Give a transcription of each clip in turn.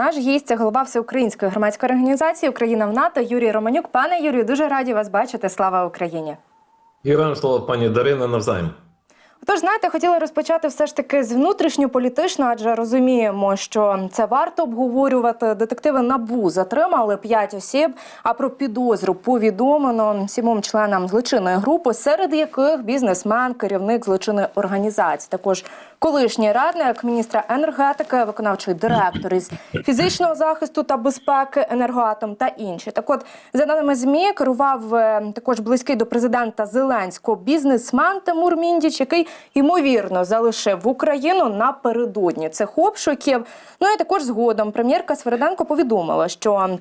Наш гість голова всеукраїнської громадської організації Україна в НАТО Юрій Романюк. Пане Юрію, дуже раді вас бачити. Слава Україні! Героям слава пані Дарина навзаєм. Отож, знаєте, хотіла розпочати все ж таки з внутрішньополітично, адже розуміємо, що це варто обговорювати. Детективи набу затримали п'ять осіб. А про підозру повідомлено сімом членам злочинної групи, серед яких бізнесмен, керівник злочинної організації, також колишній радник міністра енергетики, виконавчий директор із фізичного захисту та безпеки, енергоатом та інші. Так, от за даними змі керував е, також близький до президента Зеленського бізнесмен Тимур Міндіч, який ймовірно залишив Україну напередодні цих обшуків. Ну і також згодом прем'єрка Свериденко повідомила, що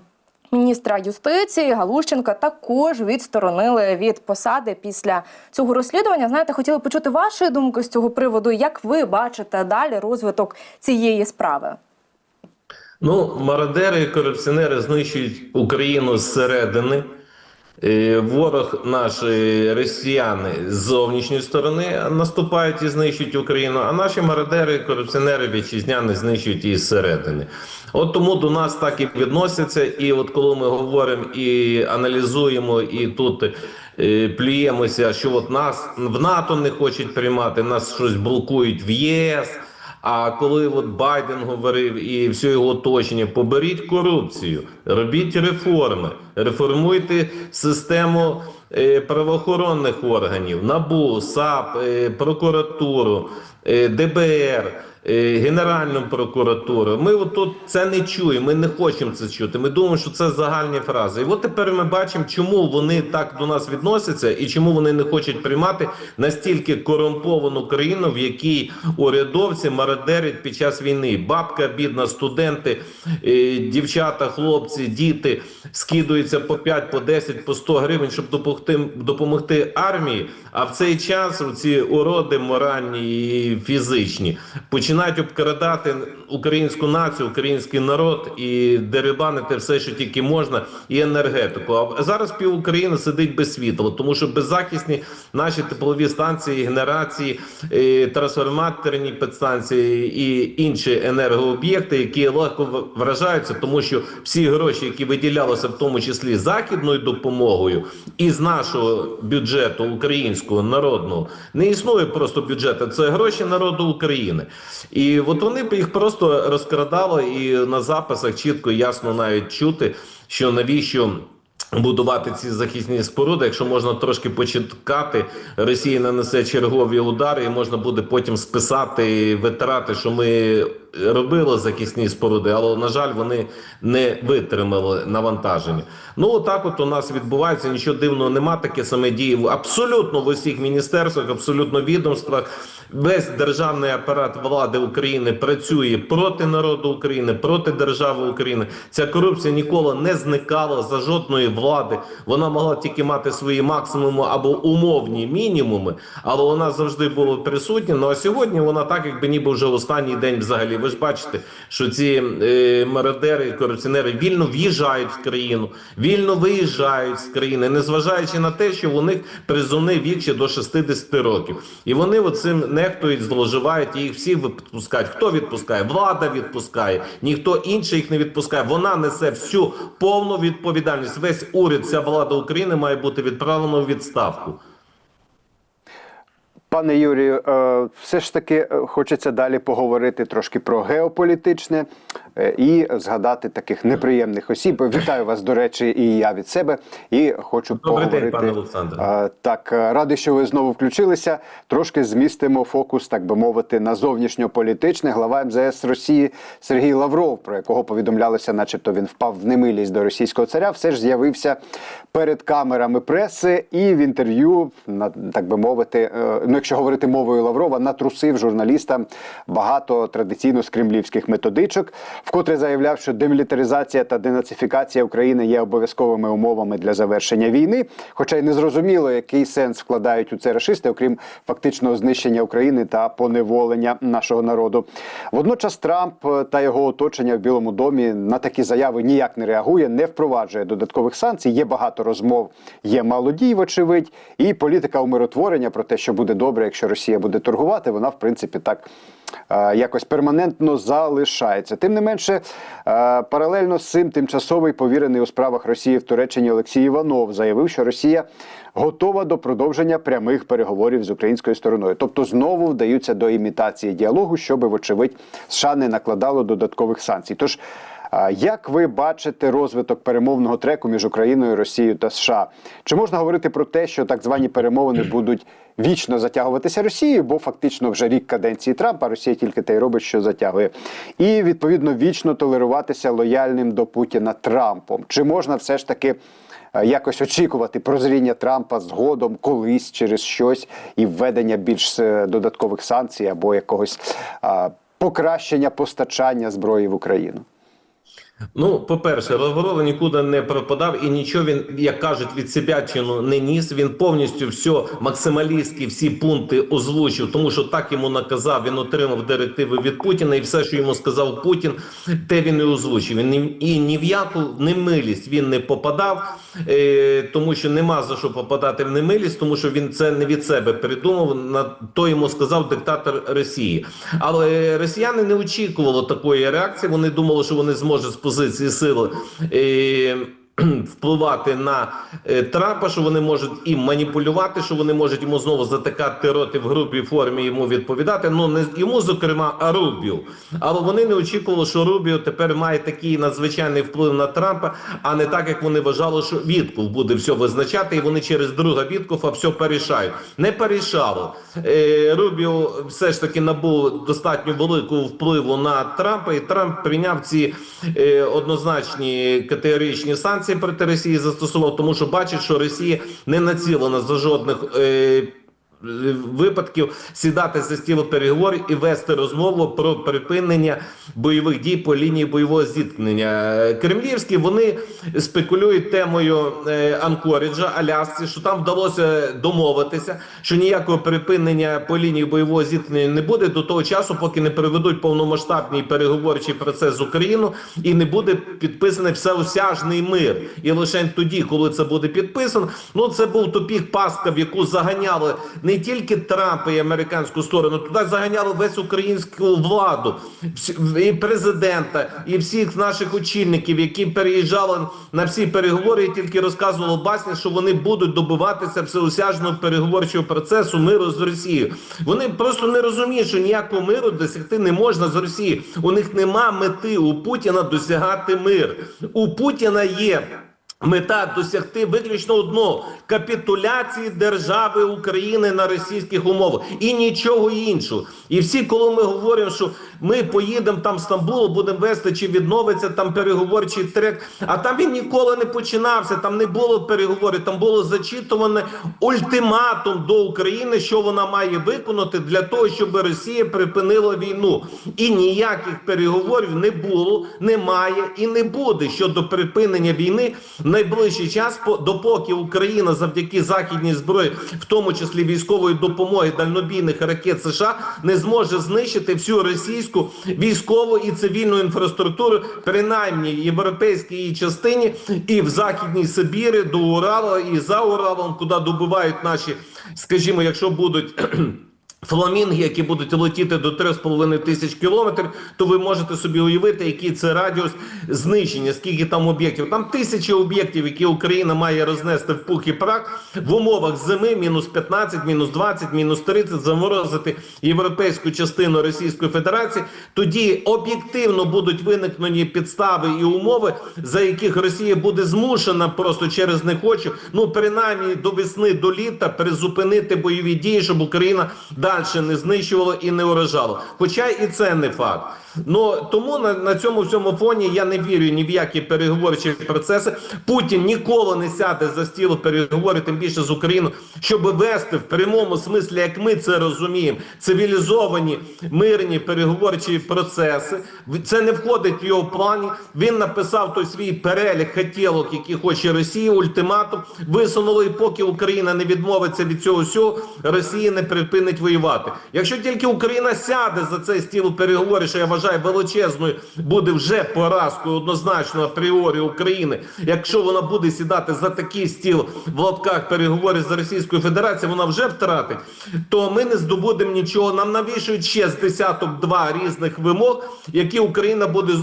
Міністра юстиції Галущенка також відсторонили від посади після цього розслідування. Знаєте, хотіли почути вашу думки з цього приводу. Як ви бачите далі розвиток цієї справи? Ну, мародери і корупціонери знищують Україну зсередини. Е, Ворог наш е, росіяни з зовнішньої сторони наступають і знищують Україну, а наші мародери, корупціонери вітчизняни знищують її зсередини. От тому до нас так і відносяться. І от коли ми говоримо і аналізуємо, і тут е, плюємося, що от нас в НАТО не хочуть приймати, нас щось блокують в ЄС. А коли от Байден говорив і все його оточення, поберіть корупцію, робіть реформи, реформуйте систему е, правоохоронних органів, НАБУ, САП, е, прокуратуру, е, ДБР. Е, Генеральну прокуратуру. Ми тут це не чуємо, ми не хочемо це чути. Ми думаємо, що це загальні фрази. І от тепер ми бачимо, чому вони так до нас відносяться і чому вони не хочуть приймати настільки корумповану країну, в якій урядовці мародерять під час війни. Бабка, бідна, студенти, е, дівчата, хлопці, діти скидуються по 5, по 10, по 100 гривень, щоб допомогти, допомогти армії. А в цей час ці уроди моральні і фізичні починають обкрадати українську націю, український народ і дерибанити все, що тільки можна, і енергетику. А зараз пів України сидить без світла, тому що беззахисні наші теплові станції, генерації, е, трансформаторні підстанції і інші енергооб'єкти, які легко вражаються, тому що всі гроші, які виділялися, в тому числі західною допомогою, і з нашого бюджету українського народного, не існує просто бюджету, це гроші народу України. І от вони їх просто розкрадали, і на записах чітко ясно навіть чути, що навіщо. Будувати ці захисні споруди, якщо можна трошки почекати, Росія нанесе чергові удари, і можна буде потім списати витрати, що ми робили захисні споруди, але на жаль, вони не витримали навантаження. Ну отак, от у нас відбувається нічого дивного, нема таке саме дії абсолютно в усіх міністерствах, абсолютно відомствах. Весь державний апарат влади України працює проти народу України, проти держави України. Ця корупція ніколи не зникала за жодної влади. Вона могла тільки мати свої максимуми або умовні мінімуми, але вона завжди була присутня. Ну а сьогодні вона так, якби ніби вже останній день взагалі. Ви ж бачите, що ці е, мародери, корупціонери вільно в'їжджають в країну, вільно виїжджають з країни, незважаючи на те, що у них призовний вік ще до 60 років, і вони оцим нехтують, зловживають їх всі відпускають. Хто відпускає? Влада відпускає, ніхто інший їх не відпускає. Вона несе всю повну відповідальність. Весь уряд, вся влада України має бути відправлена у відставку. Пане Юрію, е, все ж таки е, хочеться далі поговорити трошки про геополітичне і згадати таких неприємних осіб. Вітаю вас, до речі, і я від себе. І хочу Добрий день, поговорити. пане Олександре. Е, Так, е, радий, що ви знову включилися. Трошки змістимо фокус, так би мовити, на зовнішньополітичне. Глава МЗС Росії Сергій Лавров, про якого повідомлялося, начебто він впав в немилість до російського царя, все ж з'явився перед камерами преси і в інтерв'ю, на так би мовити, е, ну якщо говорити мовою Лаврова, натрусив журналістам багато традиційно з кремлівських методичок, вкотре заявляв, що демілітаризація та денацифікація України є обов'язковими умовами для завершення війни. Хоча й не зрозуміло, який сенс вкладають у це рашисти, окрім фактичного знищення України та поневолення нашого народу. Водночас Трамп е, та його оточення в Білому домі на такі заяви ніяк не реагує, не впроваджує додаткових санкцій. Є багато розмов, є мало дій, вочевидь, і політика умиротворення про те, що буде добре, якщо Росія буде торгувати, вона в принципі так е, якось перманентно залишається. Тим не менш. Менше, е, паралельно з цим тимчасовий повірений у справах Росії в Туреччині Олексій Іванов заявив, що Росія готова до продовження прямих переговорів з українською стороною. Тобто знову вдаються до імітації діалогу, щоби, вочевидь, США не накладало додаткових санкцій. Тож Як ви бачите розвиток перемовного треку між Україною, Росією та США? Чи можна говорити про те, що так звані перемовини будуть вічно затягуватися Росією, бо фактично вже рік каденції Трампа Росія тільки те й робить, що затягує, і відповідно вічно толеруватися лояльним до Путіна Трампом? Чи можна все ж таки е, якось очікувати прозріння Трампа згодом колись через щось і введення більш е, додаткових санкцій або якогось а, покращення постачання зброї в Україну? Ну, по-перше, Лавров нікуди не пропадав і нічого він, як кажуть, від Себячину не ніс. Він повністю все максималістські всі пункти озвучив, тому що так йому наказав. Він отримав директиви від Путіна, і все, що йому сказав Путін, те він і озвучив. Він і ні в яку немилість він не попадав, е, тому що нема за що попадати в немилість, тому що він це не від себе придумав. На то йому сказав диктатор Росії. Але росіяни не очікували такої реакції. Вони думали, що вони зможуть з позиції сили. Е, Впливати на е, Трампа, що вони можуть і маніпулювати, що вони можуть йому знову затикати роти в грубій формі йому відповідати. Ну не йому, зокрема, а Рубіо. Але вони не очікували, що Рубіо тепер має такий надзвичайний вплив на Трампа, а не так, як вони вважали, що Вітков буде все визначати, і вони через друга Віткофа все порішають. Не порішало. Е, Рубіо все ж таки набув достатньо великого впливу на Трампа, і Трамп прийняв ці е, однозначні категоричні санкції проти Росії застосував, тому що бачить, що Росія не націлена за жодних. Е, Випадків сідати за стіл переговорів і вести розмову про припинення бойових дій по лінії бойового зіткнення. Кремлівські вони спекулюють темою е, Анкоріджа Алясці, що там вдалося домовитися, що ніякого припинення по лінії бойового зіткнення не буде до того часу, поки не проведуть повномасштабний переговорчий процес з Україною і не буде підписаний всеосяжний мир. І лише тоді, коли це буде підписано, ну це був тупік пастка, в яку заганяли не тільки Трампа і американську сторону, туди заганяли весь українську владу, і президента, і всіх наших очільників, які переїжджали на всі переговори, і тільки розказували басні, що вони будуть добиватися всеосяжного переговорчого процесу миру з Росією. Вони просто не розуміють, що ніякого миру досягти не можна з Росією. У них нема мети у Путіна досягати мир. У Путіна є. Мета досягти виключно одного капітуляції держави України на російських умовах і нічого іншого. І всі, коли ми говоримо, що ми поїдемо там в Стамбул, будемо вести чи відновиться там переговорчий трек. А там він ніколи не починався. Там не було переговорів, там було зачитуване ультиматум до України, що вона має виконати для того, щоб Росія припинила війну. І ніяких переговорів не було, немає і не буде щодо припинення війни найближчий час, по- допоки Україна завдяки західній зброї, в тому числі військової допомоги дальнобійних ракет США, не зможе знищити всю російську військову і цивільну інфраструктуру, принаймні в європейській її частині і в західній Сибірі до Урала і за Уралом, куди добувають наші, скажімо, якщо будуть. Фламінги, які будуть летіти до 3,5 тисяч кілометрів, то ви можете собі уявити, який це радіус знищення, скільки там об'єктів. Там тисячі об'єктів, які Україна має рознести в пух і прах в умовах зими, мінус 15, мінус 20, мінус 30, заморозити європейську частину Російської Федерації. Тоді об'єктивно будуть виникнені підстави і умови, за яких Росія буде змушена просто через не хочу, ну принаймні до весни, до літа призупинити бойові дії, щоб Україна далі не знищувала і не уражала. Хоча і це не факт. Ну тому на, на цьому всьому фоні я не вірю ні в які переговорчі процеси. Путін ніколи не сяде за стіл переговорів, тим більше з Україною, щоб вести в прямому смислі, як ми це розуміємо, цивілізовані мирні переговорчі процеси. Це не входить в його плані. Він написав той свій перелік хотілок, які хоче Росія, ультиматум. Висунули, і поки Україна не відмовиться від цього всього, Росія не припинить воювати. Воювати. Якщо тільки Україна сяде за цей стіл переговорів, що я вважаю величезною, буде вже поразкою однозначно апріорі України. Якщо вона буде сідати за такий стіл в лапках переговорів з Російською Федерацією, вона вже втратить, то ми не здобудемо нічого. Нам навішують ще з десяток два різних вимог, які Україна буде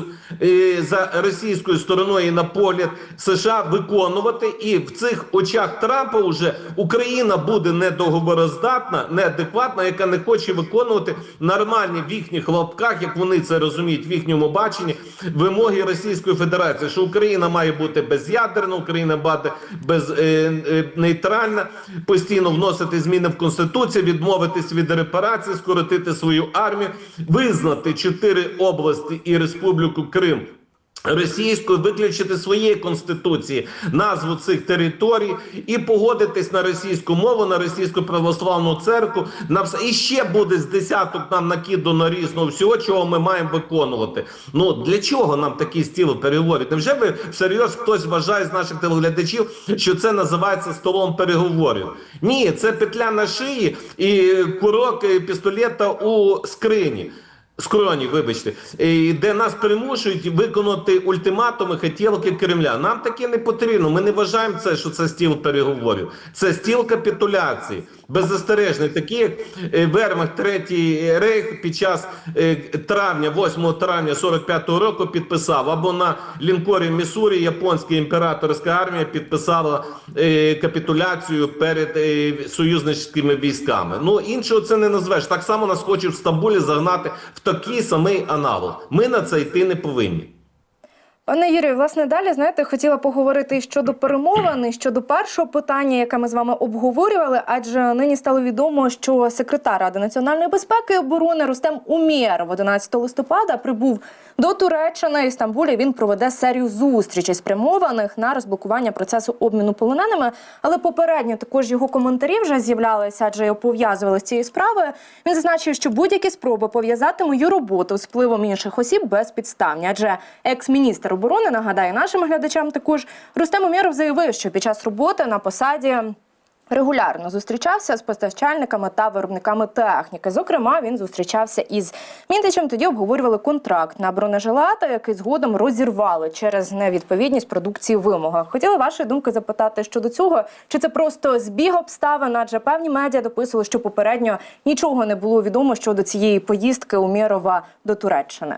е, за російською стороною на погляд США виконувати. І в цих очах Трампа вже Україна буде недоговороздатна, неадекватна, яка не хоче виконувати нормальні в їхніх лапках, як вони це розуміють в їхньому баченні, вимоги Російської Федерації, що Україна має бути без'ядерна, Україна бути без е, е, нейтральна, постійно вносити зміни в конституцію, відмовитись від репарації, скоротити свою армію, визнати чотири області і Республіку Крим. Російською виключити своєї конституції назву цих територій і погодитись на російську мову, на російську православну церкву, на все і ще буде з десяток нам накиду різного всього, чого ми маємо виконувати. Ну для чого нам такі стіли переговорів? Невже ви всерйоз хтось вважає з наших телеглядачів, що це називається столом переговорів? Ні, це петля на шиї і курок е, пістолета у скрині. Скроні, вибачте, де нас примушують виконати ультиматуми, хотілки Кремля. Нам таке не потрібно. Ми не вважаємо це, що це стіл переговорів. Це стіл капітуляції, беззастережний, такий як е, Вермахт Третій Рейх під час е, травня, 8 травня 45-го року підписав або на лінкорі Міссурі японська імператорська армія підписала е, капітуляцію перед е, військами. Ну іншого це не назвеш. Так само нас хочуть в Стамбулі загнати в такий самий аналог. Ми на це йти не повинні. Пане Юрію, власне, далі знаєте, хотіла поговорити щодо перемовин, щодо першого питання, яке ми з вами обговорювали. Адже нині стало відомо, що секретар Ради національної безпеки і оборони Рустем Умєров 11 листопада прибув до Туреччини і в Стамбулі. Він проведе серію зустрічей спрямованих на розблокування процесу обміну полоненими. Але попередньо також його коментарі вже з'являлися, адже його пов'язували з цією справою. Він зазначив, що будь-які спроби пов'язати мою роботу з впливом інших осіб безпідставні, адже екс-міністр оборони нагадає нашим глядачам також Рустем Умєров заявив, що під час роботи на посаді. Регулярно зустрічався з постачальниками та виробниками техніки. Зокрема, він зустрічався із Мінтичем. Тоді обговорювали контракт на бронежилети, який згодом розірвали через невідповідність продукції вимогах. Хотіла вашої думки запитати щодо цього, чи це просто збіг обставин, адже певні медіа дописували, що попередньо нічого не було відомо щодо цієї поїздки Умєрова до Туреччини.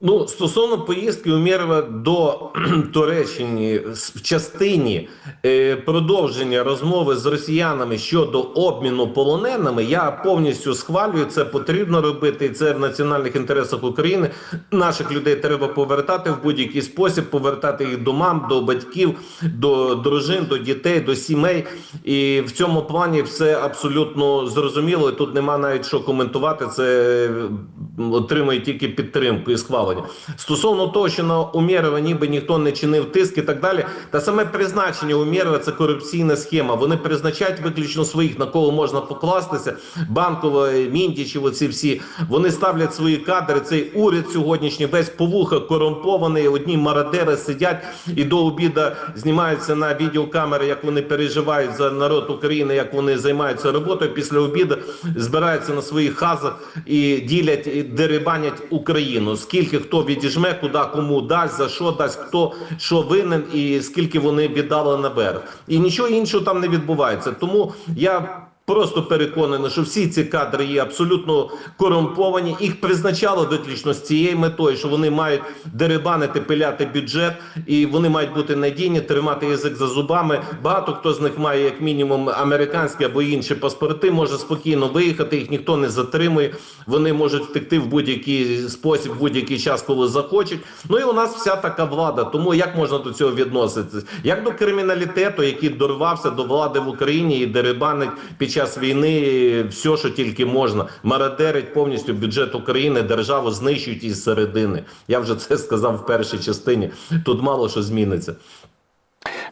Ну, стосовно поїздки Умєрова до Туреччини в частині е, продовження розмови з росіянами щодо обміну полоненими, я повністю схвалюю. Це потрібно робити, і це в національних інтересах України. Наших людей треба повертати в будь-який спосіб, повертати їх до мам, до батьків, до дружин, до дітей, до сімей. І в цьому плані все абсолютно зрозуміло. І тут нема навіть що коментувати. Це отримує тільки підтримку і схвалення. Стосовно того, що на Умєрова ніби ніхто не чинив тиск і так далі, та саме призначення Умєрова – це корупційна схема. Вони призначають виключно своїх, на кого можна покластися. Банкова, Мінтічів, оці всі. Вони ставлять свої кадри. Цей уряд сьогоднішній весь повуха корумпований. Одні мародери сидять і до обіда знімаються на відеокамери, як вони переживають за народ України, як вони займаються роботою. Після обіду збираються на своїх хазах і ділять і дерибанять Україну. Скільки хто відіжме, куди кому дасть, за що дасть, хто що винен, і скільки вони віддали наверх. І нічого іншого там не відбувається. Тому я. Просто переконаний, що всі ці кадри є абсолютно корумповані. Їх призначало виключно з цією метою, що вони мають дерибанити, пиляти бюджет, і вони мають бути надійні, тримати язик за зубами. Багато хто з них має як мінімум американські або інші паспорти, може спокійно виїхати. Їх ніхто не затримує. Вони можуть втекти в будь-який спосіб, в будь-який час, коли захочуть. Ну і у нас вся така влада. Тому як можна до цього відноситись? Як до криміналітету, який дорвався до влади в Україні і дерибанить під час війни все, що тільки можна, мародерить повністю бюджет України, державу знищують із середини. Я вже це сказав в першій частині. Тут мало що зміниться.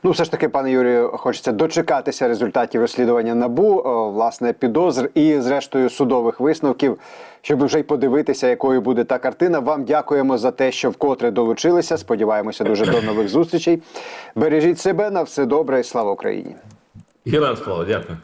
Ну, все ж таки, пане Юрію, хочеться дочекатися результатів розслідування набу, о, власне, підозр і, зрештою, судових висновків, щоб вже й подивитися, якою буде та картина. Вам дякуємо за те, що вкотре долучилися. Сподіваємося, дуже до нових зустрічей. Бережіть себе на все добре і слава Україні. Героям слава, дякую.